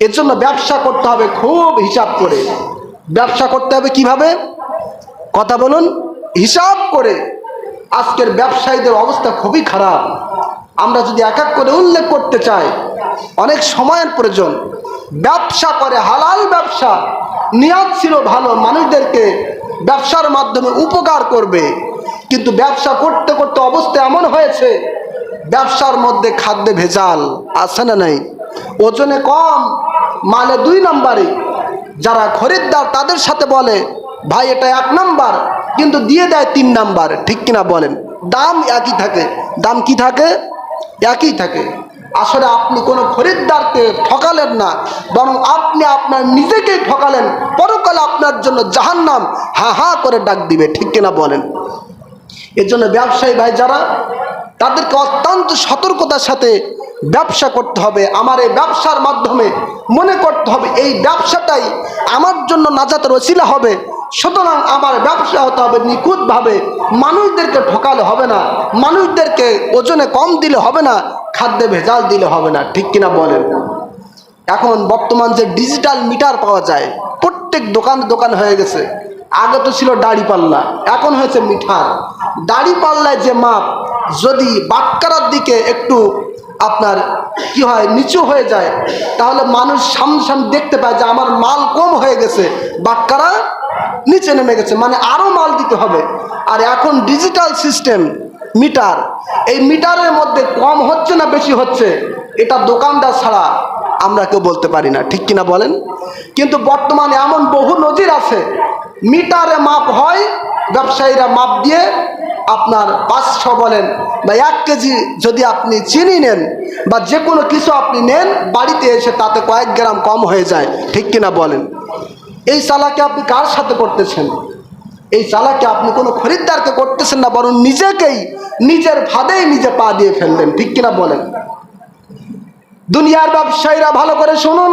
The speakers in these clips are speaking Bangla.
এর জন্য ব্যবসা করতে হবে খুব হিসাব করে। ব্যবসা করতে হবে কীভাবে? কথা বলুন, হিসাব করে। আজকের ব্যবসায়ীদের অবস্থা খুবই খারাপ। আমরা যদি এক এক করে উল্লেখ করতে চাই, অনেক সময়ের প্রয়োজন। ব্যবসা করে হালাল ব্যবসা। নিয়াদ ছিল ভালো, মানুষদেরকে ব্যবসার মাধ্যমে উপকার করবে। কিন্তু ব্যবসা করতে করতে অবস্থা এমন হয়েছে, ব্যবসার মধ্যে খাদ্যে ভেজাল আছে না নাই? ওজনে কম মালে দুই নম্বরে যারা খরিদ্দার তাদের সাথে বলে, ভাই, এটা এক নাম্বার, কিন্তু দিয়ে দেয় তিন নাম্বার। ঠিক কিনা বলেন? দাম একই থাকে। দাম কি থাকে? একই থাকে। আসলে আপনি কোনো খরিদ্দারকে ঠকালেন না, বরং আপনি আপনার নিজেকেই ঠকালেন। পরকালে আপনার জন্য জাহান্নাম, হা হা করে ডাক দিবে, ঠিক কিনা বলেন? এর জন্য ব্যবসায়ী ভাই যারা তাদেরকে অত্যন্ত সতর্কতার সাথে ব্যবসা করতে হবে। আমার এই ব্যবসার মাধ্যমে মনে করতে হবে, এই ব্যবসাটাই আমার জন্য নাজাতের ওসিলা হবে। সুতরাং আমার ব্যবসা হতে হবে নিখুঁতভাবে। মানুষদেরকে ঠকালে হবে না। মানুষদেরকে ওজনে কম দিলে হবে না, খাদ্যে ভেজাল দিলে হবে না। ঠিক কিনা বলেন? এখন বর্তমান যে ডিজিটাল মিটার পাওয়া যায়, প্রত্যেক দোকান দোকান হয়ে গেছে। আগে তো ছিল দাড়ি পাল্লা, এখন হয়েছে মিঠার। দাড়ি পাল্লায় যে মাপ যদি বাক্কারার দিকে একটু আপনার কি হয়, নিচু হয়ে যায়, তাহলে মানুষ সামনে দেখতে পায় যে আমার মাল কম হয়ে গেছে। বাক্কারা নিচে নেমে গেছে মানে আরও মাল দিতে হবে। আর এখন ডিজিটাল সিস্টেম, মিটার, এই মিটারের মধ্যে কম হচ্ছে না বেশি হচ্ছে, এটা দোকানদার ছাড়া আমরা কেউ বলতে পারি না, ঠিক কিনা বলেন? কিন্তু বর্তমানে এমন বহু নজির আছে, মিটারে মাপ হয়, ব্যবসায়ীরা মাপ দিয়ে আপনার পাঁচশো বলেন বা এক কেজি যদি আপনি চিনি নেন বা যে কোনো কিছু আপনি নেন, বাড়িতে এসে তাতে কয়েক গ্রাম কম হয়ে যায়। ঠিক কিনা বলেন? এই চালাকে আপনি কার সাথে করতেছেন? এই চালাকে আপনি কোনো খরিদ্দারকে করতেছেন না, বরং নিজেকেই, নিজের ভাদেই নিজে পা দিয়ে ফেললেন। ঠিক কিনা বলেন? দুনিয়ার ব্যবসায়ীরা ভালো করে শুনুন।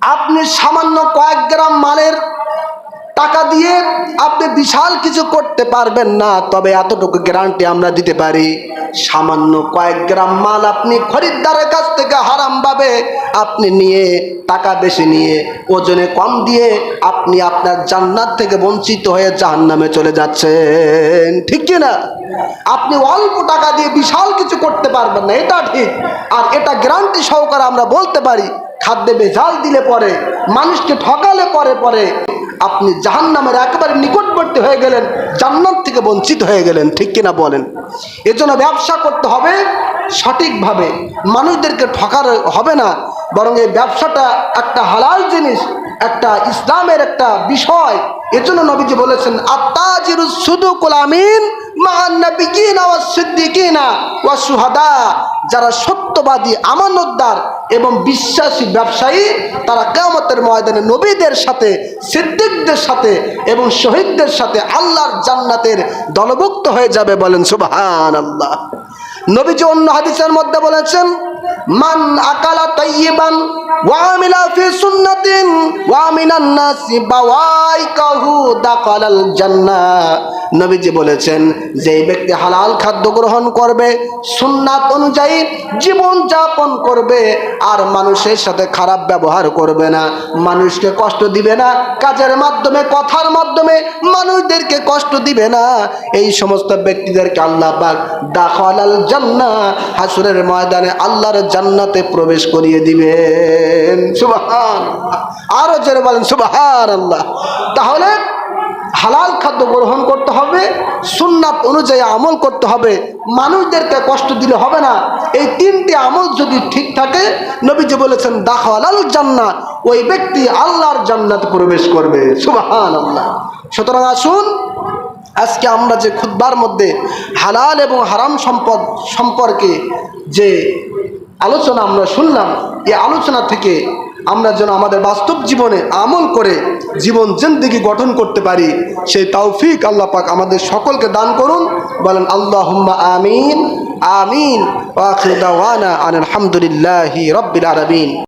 আপনি সামান্য কয়েক গ্রাম মালের টাকা দিয়ে আপনি বিশাল কিছু করতে পারবেন না, তবে এতটুকু গ্যারান্টি আমরা দিতে পারি। সামান্য কয়েক গ্রাম মাল আপনি খরিদ্দারের কাছ থেকে হারামভাবে আপনি নিয়ে, টাকা বেশি নিয়ে, ওজনে কম দিয়ে আপনি আপনার জান্নাত থেকে বঞ্চিত হয়ে জাহান্নামে চলে যাচ্ছেন। ঠিক কি না? আপনি অল্প টাকা দিয়ে বিশাল কিছু করতে পারবেন না, এটা ঠিক। আর এটা গ্যারান্টি সহকারে আমরা বলতে পারি, খাদ্যে বেজাল দিলে পরে, মানুষকে ঠকালে পরে পরে আপনি জাহান নামের একেবারে নিকটবর্তী হয়ে গেলেন, জান্নাত থেকে বঞ্চিত হয়ে গেলেন, ঠিক কিনা বলেন? এজন্য ব্যবসা করতে হবে সঠিকভাবে। মানুষদেরকে ঠকার হবে না, বরং এই ব্যবসাটা একটা হালাল জিনিস, একটা ইসলামের একটা বিষয়। এজন্য নবীজি বলেছেন আত্মাজিরু শুধু কোলামিন যারা সত্যবাদী, আমানতদার এবং বিশ্বাসী ব্যবসায়ী, তারা কেমতের ময়দানে নবীদের সাথে, সিদ্দিকদের সাথে এবং শহীদদের সাথে আল্লাহর জান্নাতের দলভুক্ত হয়ে যাবে বলেন সুবাহান আল্লাহ নবীজি অন্য হাদিসের মধ্যে বলেছেন, মান আকালা তাইয়িবান ওয়া ফি সুন্নাতিন ওয়া মিনান নাসি বাওয়াইকাহু দাখালাল জান্নাহ। নবীজি বলেছেন যে ব্যক্তি হালাল খাদ্য গ্রহণ করবে, সুন্নাত অনুযায়ী জীবন যাপন করবে আর মানুষের সাথে খারাপ ব্যবহার করবে না। মানুষকে কষ্ট দিবে না, কাজের মাধ্যমে, কথার মাধ্যমে মানুষদেরকে কষ্ট দিবে না। এই সমস্ত ব্যক্তিদেরকে আল্লাহ পাক দাখালাল জান্নাহ, হাসুরের ময়দানে আল্লাহর জান্নাতে প্রবেশ করিয়ে দিবেন। সুবহান আরও জোরে বলেন সুবহান আল্লাহ তাহলে হালাল খাদ্য গ্রহণ করতে হবে, সুন্নাত অনুযায়ী আমল করতে হবে। মানুষদেরকে কষ্ট দিলে হবে না। এই তিনটি আমল যদি ঠিক থাকে, নবীজি বলেছেন, দাখালাল জান্নাত ওই ব্যক্তি আল্লাহর জান্নাতে প্রবেশ করবে। সুবহান আল্লাহ সুতরাং আসুন, আজকে আমরা যে খুদ্বার মধ্যে হালাল এবং হারাম সম্পদ সম্পর্কে যে আলোচনা আমরা শুনলাম, এই আলোচনা থেকে আমরা যেন আমাদের বাস্তব জীবনে আমল করে জীবন জিন্দিগি গঠন করতে পারি, সেই তৌফিক আল্লাহ পাক আমাদের সকলকে দান করুন। বলেন আল্লাহ আমিন। আমিন। আলহামদুলিল্লাহ রব্বিল আলামিন।